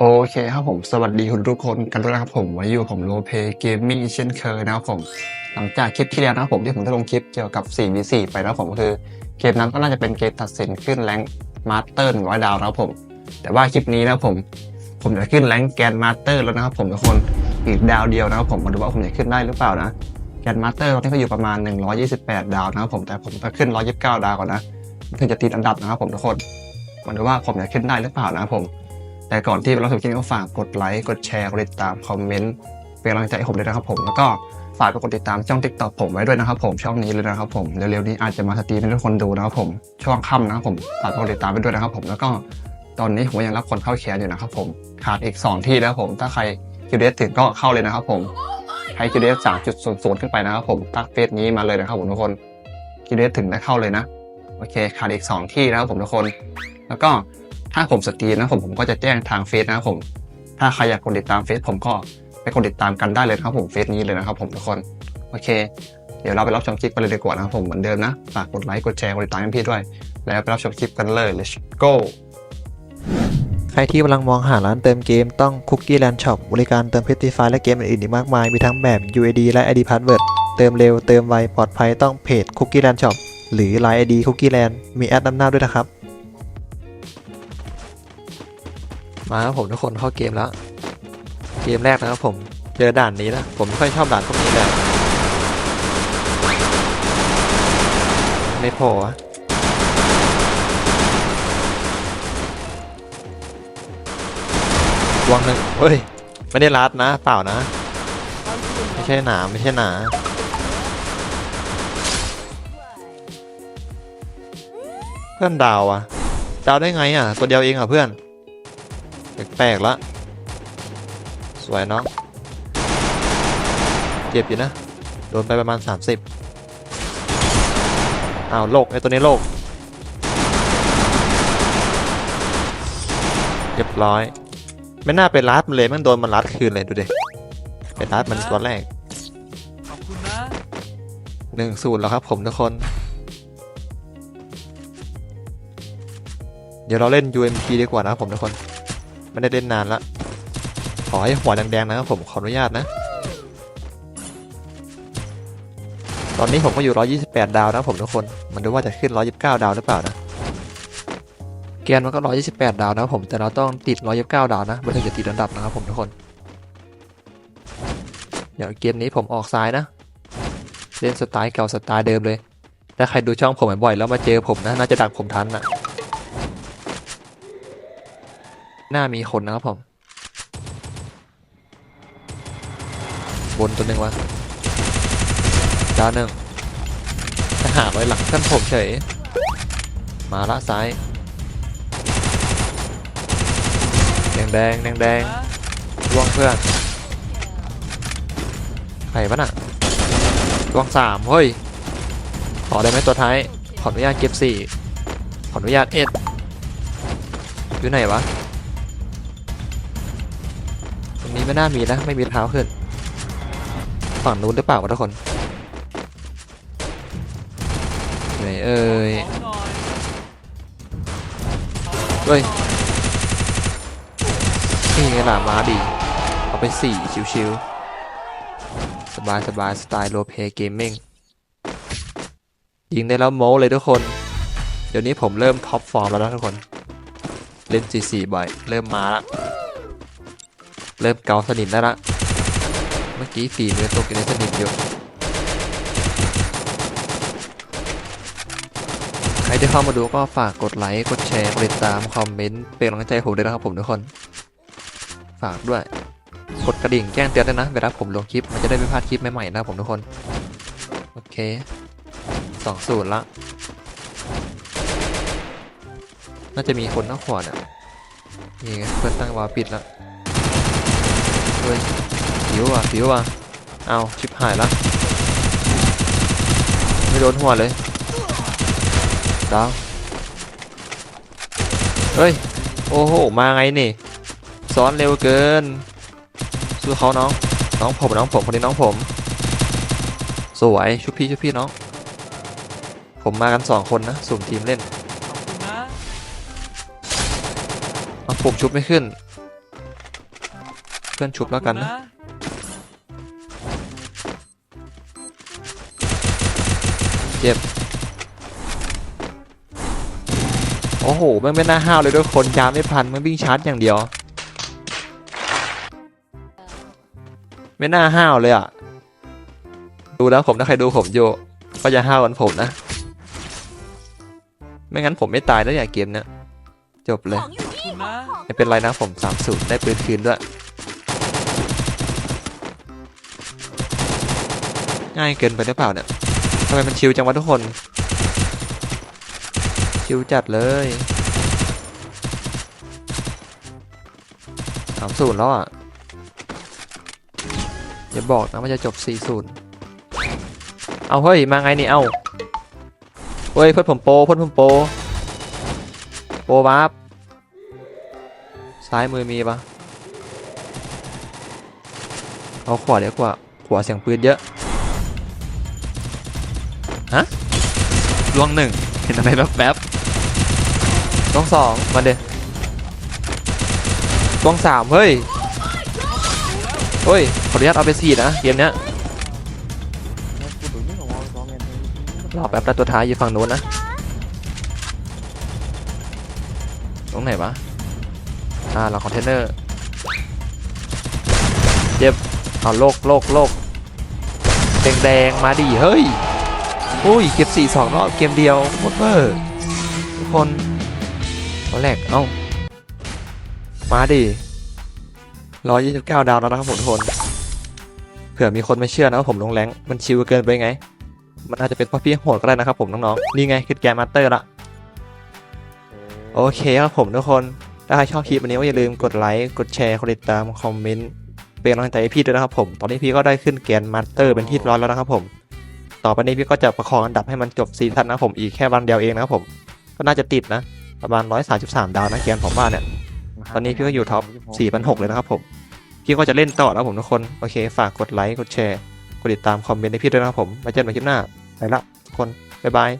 โอเคครับผมสวัสดีคุณทุกคนกันด้วยนะครับผมวันอยู่ผมโลเปเกมมิ่งเช่นเคยนะครับผม หลังจากคลิปที่แล้วนะครับผมที่ผมได้ลงคลิปเกี่ยวกับ 4v4 ไปนะครับผมก็คือเกมนั้นก็น่าจะเป็นเกมตัดสินขึ้นแรงมาสเตอร์100ดาวนะครับผม แต่ว่าคลิปนี้นะครับผม ผมจะขึ้นแรงแกนมาสเตอร์แล้วนะครับผมทุกคนอีกดาวเดียวนะครับผมมาดูว่าผมจะขึ้นได้หรือเปล่านะแกนมาสเตอร์ตอนนี้ก็อยู่ประมาณ 128 ดาวนะครับผมแต่ผมจะขึ้น 129 ดาวก่อนนะถึงจะติดอันดับนะครับผมทุกคนมาดูว่าผมจะขึ้นได้หรือเปล่านะครับผม แต่ก่อนที่เราจะคลิปนี้ก็ฝากกดไลค์กดแชร์กดติดตามคอมเมนต์เป็นกำลังใจให้ผมด้วยนะครับผมแล้วก็ฝากไปกดติดตามช่อง TikTok ผมไว้ด้วยนะครับผมช่องนี้เลยนะครับผมเร็วๆนี้อาจจะมาสตรีมให้ทุกคนดูนะครับผมช่วงค่ำนะครับผมฝากกดติดตามไปด้วยนะครับผมแล้วก็ตอนนี้ผมยังรับคนเข้าแคร์อยู่นะครับผมขาดอีก 2 ที่นะครับผม ถ้าใครคิวเดถึงก็เข้าเลยนะครับผมใครคิวเดสามจุดศูนย์ขึ้นไปนะครับผมตักเฟซนี้มาเลยนะครับผมทุกคนคิวเดถึงได้เข้าเลยนะโอเคขาดอีก 2 ที่นะครับผมทุกคน แล้วก็ ถ้าผมสตรีมนะผมผมก็จะแจ้งทางเฟซนะครับผม ถ้าใครอยากกดติดตามเฟซผมก็ไปกดติดตามกันได้เลยนะครับผมเฟซนี้เลยนะครับผมทุกคนโอเค เดี๋ยวเราไปรับชมคลิปกันเลยดีกว่านะครับผมเหมือนเดิมนะฝากกดไลค์กดแชร์กดติดตามพี่ด้วย แล้วไปรับชมคลิปกันเลย let's go ใครที่กำลังมองหาร้านเติมเกมต้อง Cookie Land Shop บริการเติมเพชรตีไฟและเกมอื่นๆอีกมากมาย มีทั้งแบบ UID และ ID Password เติมเร็วเติมไวปลอดภัยต้องเพจ Cookie Land Shop หรือ Line ID Cookie Land มีแอดนำหน้าด้วยนะครับ มาครับผมทุกคนเข้าเกมแล้ว เกมแรกนะครับผมเจอด่านนี้นะผมไม่ค่อยชอบด่านพวกนี้เลยไม่พอวะวางหนึ่งเฮ้ย ไม่ได้รัดนะเปล่านะ ไม่ใช่หนาไม่ใช่หนาเพื่อนดาวอะดาวได้ไงอะตัวเดียวเองอะเพื่อน แปลกๆละ สวยเนาะเจ็บอยู่นะ โดนไปประมาณ 30อ้าวโลกไอ้ตัวนี้โลกเรียบร้อย ไม่น่าไปรัดมันเลยมันโดนมันรัดคืนเลยดูดิไปรัดมันตัวแรกขอบคุณนะหนึ่งศูนย์แล้วครับผมทุกคน เดี๋ยวเราเล่น UMP ดีกว่านะครับผมทุกคน ไม่ได้เล่นนานละ ขอให้หัวแดงๆนะครับผมขออนุญาตนะ ตอนนี้ผมก็อยู่ 128 ดาวนะครับผมทุกคน มันดูว่าจะขึ้น 129 ดาวหรือเปล่านะเกียร์มันก็ 128 ดาวนะครับผม แต่เราต้องติด 129 ดาวนะมันถึงจะติดอันดับนะครับผมทุกคน เดี๋ยวเกมนี้ผมออกซ้ายนะ เล่นสไตล์เก่าสไตล์เดิมเลย ถ้าใครดูช่องผมบ่อยๆแล้วมาเจอผมนะ น่าจะดักผมทันนะ หน้ามีคนนะครับผม บนตัวหนึ่งวะดาวหนึ่งทหารไว้หลังท่านผมเฉย มาละซ้าย แดงแดงแดงแดงร่วงเพื่อนใครวะน่ะร่วงสามเฮ้ย ขอได้ไหมตัวท้าย ขออนุญาตเก็บสี่ขออนุญาตเอ็ดอยู่ไหนวะ รงนี้ไม่น่ามีนะไม่มีเท้าขึ้น ฝั่งนู้นหรือเปล่าวะทุกคนไหนเอ่ยของหน่อยเฮ้ยนี่ไงล่ะมาดีเอาไปสี่ชิวๆสบายสบายสไตล์โรเพย์เกมมิ่งยิงได้แล้วโม้เลยทุกคน เดี๋ยวนี้ผมเริ่มท็อปฟอร์มแล้วนะทุกคน เล่น G4 บ่อย เริ่มมาละ เริ่มเกาสนิมได้ละเมื่อกี้ฝีมือตกอยู่ในสนิมอยู่ใครที่เข้ามาดูก็ฝากกดไลค์ กดแชร์ กดติดตาม คอมเมนต์ เป็นกำลังใจผมด้วยนะครับผมทุกคน ฝากด้วย กดกระดิ่งแจ้งเตือนด้วยนะ เวลาผมลงคลิป มันจะได้ไม่พลาดคลิปใหม่ๆนะครับผมทุกคน โอเคสองศูนย์ละ น่าจะมีคนนอกขวดอะนี่เพื่อนตั้งวาปิดละเฮ้ยผิวอะผิวอะเอาชิบหายละไม่โดนหัวเลยดาวเฮ้ย โอ้โห มาไงนี่ ซ้อนเร็วเกิน สู้เขาน้อง น้องผม น้องผม คนนี้น้องผม สวย ชุบพี่ชุบพี่น้อง ผมมากันสองคนนะ สุ่มทีมเล่นขอบคุณนะเอาผมชุบไม่ขึ้น เพื่อนชุบแล้วกันนะเจ็บ โอ้โหแม่งไม่น่าห้าวเลยด้วยคนยามไม่พันมันวิ่งชาร์จอย่างเดียว ไม่น่าห้าวเลยอะ ดูแล้วผมถ้าใครดูผมอยู่ก็จะห้าวกันผมนะ ไม่งั้นผมไม่ตายแล้วเนี่ยเกมเนี้ยจบเลยขอบคุณนะไม่เป็นไรนะผมสามสูตรได้ปืนคืนด้วย ง่ายเกินไปหรือเปล่าเนี่ยทำไมมันชิวจังวะทุกคน ชิวจัดเลยสามศูนย์แล้วอะอย่าบอกนะว่าจะจบสี่ศูนย์เอาเฮ้ย มาไงนี่ เอาเฮ้ยเพื่อนผมโปเพื่อนผมโป โปรวาร์ปซ้ายมือมีปะเอาขวาเดี๋ยวกว่าขวาเสียงปืนเยอะ ฮะล่วงหนึ่งเห็นอะไรแบบแบบๆลวงสองมาเดล่วงสามเฮ้ยเฮ้ยขออนุญาตเอาไปสี่นะเกมเนี้ยรอแป๊บแล้วตัวท้ายอยู่ฝั่งโน้นนะตรงไหนวะอ่าเราคอนเทนเนอร์เจ็บเอาโลกโลกโลกแดงแดงมาดิเฮ้ย อุ้ยเก็บสี่สองรอบเกมเดียวโคตรเวอร์ทุกคนเอาแรกเอ้ามาดิร้อยยี่สิบเก้าดาวแล้วนะครับผมทุกคนเผื่อมีคนไม่เชื่อนะว่าผมลงแรงมันชิวเกินไปไง มันอาจจะเป็นเพราะพี่โหดก็ได้นะครับผมน้องๆนี่ไงคือแกมมาสเตอร์ละโอเคครับผมทุกคนถ้าใครชอบคลิปวันนี้ก็อย่าลืมกดไลค์ กดแชร์ กดติดตาม คอมเมนต์ เป็นกำลังใจให้พี่ด้วยนะครับผม ตอนนี้พี่ก็ได้ขึ้นแกนมาสเตอร์เป็นที่ร้อยแล้วนะครับผม ต่อไปนี้พี่ก็จะประคองอันดับให้มันจบซีซั่นนะผมอีกแค่วันเดียวเองนะครับผม ก็น่าจะติดนะ ประมาณ 133 ดาวนะเกนผมว่าเนี่ย ตอนนี้พี่ก็อยู่ท็อป4,600เลยนะครับผม พี่ก็จะเล่นต่อแล้วผมทุกคน โอเคฝากกดไลค์กดแชร์ กดติดตามคอมเมนต์ให้พี่ด้วยนะครับผม มาเจอกันใหม่คลิปหน้า ไปละทุกคน บ๊ายบาย